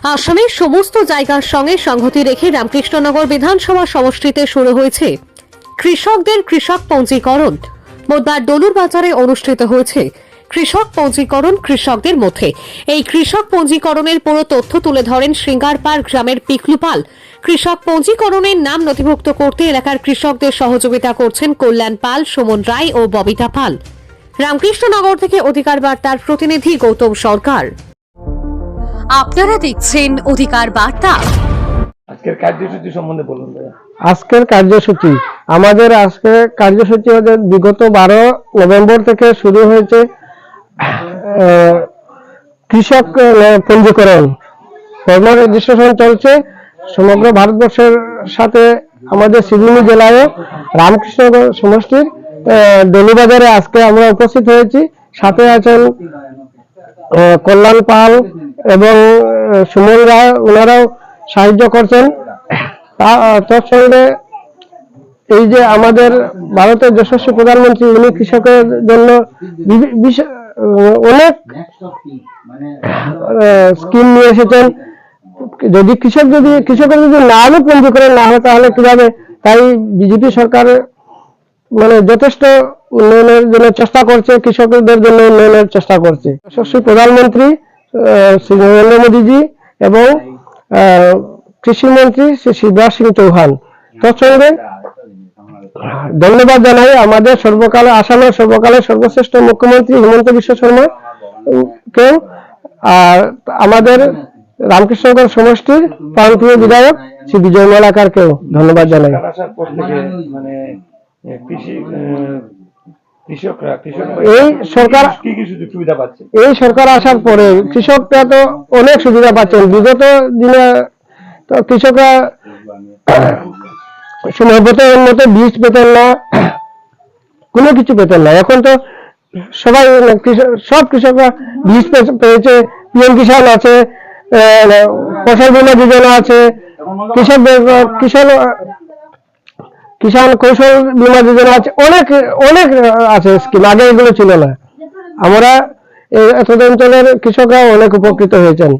আসামের সমস্ত জায়গার সঙ্গে সংহতি রেখে রামকৃষ্ণনগর বিধানসভা সমষ্টিতে শুরু হয়েছে কৃষকদের কৃষক পঞ্জীকরণ। বুধবার দলুর বাজারে অনুষ্ঠিত হয়েছে কৃষক পঞ্জীকরণ কৃষকদের মধ্যে। এই কৃষক পঞ্জীকরণের পুরো তথ্য তুলে ধরেন শৃঙ্গারপাড় গ্রামের পিকলুপাল কৃষক পঞ্জীকরণের নাম নথিভুক্ত করতে এলাকার কৃষকদের সহযোগিতা করছেন কল্যাণ পাল, সুমন রায় ও ববিতা পাল। রামকৃষ্ণনগর থেকে অধিকার বার্তার প্রতিনিধি গৌতম সরকার। আপনারা দেখছেন অধিকার বার্তা। আজকের কার্যসূচি সম্বন্ধে বলুন আজকের কার্যসূচি আমাদের আজকের কার্যসূচি হচ্ছে বিগত বারো নভেম্বর থেকে শুরু হয়েছে আহ, কৃষক পঞ্জীকরণ। কর্ম রেজিস্ট্রেশন চলছে। সমগ্র ভারতবর্ষের সাথে আমাদের সিভিলি জেলায় রামকৃষ্ণ সমষ্টির আহ, ডলিবাজারে আজকে আমরা উপস্থিত হয়েছি। সাথে আছেন কল্যাণ পাল এবং সুমন রায়, ওনারাও সাহায্য করছেন। তার সঙ্গে এই যে আমাদের ভারতের যশস্বী প্রধানমন্ত্রী, উনি কৃষকের জন্য অনেক স্কিম নিয়ে এসেছেন। যদি কৃষক যদি, কৃষকের যদি নামও পঞ্জীকরণ না হয়, তাহলে কীভাবে? তাই বিজেপি সরকার মানে যথেষ্ট উন্নয়নের জন্য চেষ্টা করছে, কৃষকদের জন্য উন্নয়নের চেষ্টা করছে। যশস্বী প্রধানমন্ত্রী শ্রী নরেন্দ্র মোদীজি এবং কৃষিমন্ত্রী শ্রী শিবরাজ সিং চৌহান। তৎসঙ্গে ধন্যবাদ জানাই আমাদের সর্বকালে আসামের সর্বকালের সর্বশ্রেষ্ঠ মুখ্যমন্ত্রী হিমন্ত বিশ্ব শর্মা কেউ আর আমাদের রামকৃষ্ণগর সমষ্টির প্রান্তীয় বিধায়ক শ্রী বিজয় মালাকারকেও ধন্যবাদ জানাই। কৃষকরা কৃষক এই সরকার- কি কি সুযোগ সুবিধা পাচ্ছে? এই সরকার আসার পরে কৃষকরা তো অনেক সুবিধা পাচ্ছেন। বিগত দিনে তো কৃষকরা বীজ পেতেন না কোনো কিছু পেতেন না। এখন তো সবাই সব কৃষকরা বীজ পেয়েছে। পিএম কিষাণ আছে ফসল বীমা যোজনা আছে। কৃষক কিষাণ কিষাণ কৌশল বীমা যোজনা আছে, অনেক অনেক আছে স্কিম, আগে এগুলো ছিল না। আমরা এই এতদ অঞ্চলের কৃষকরা অনেক উপকৃত হয়েছেন।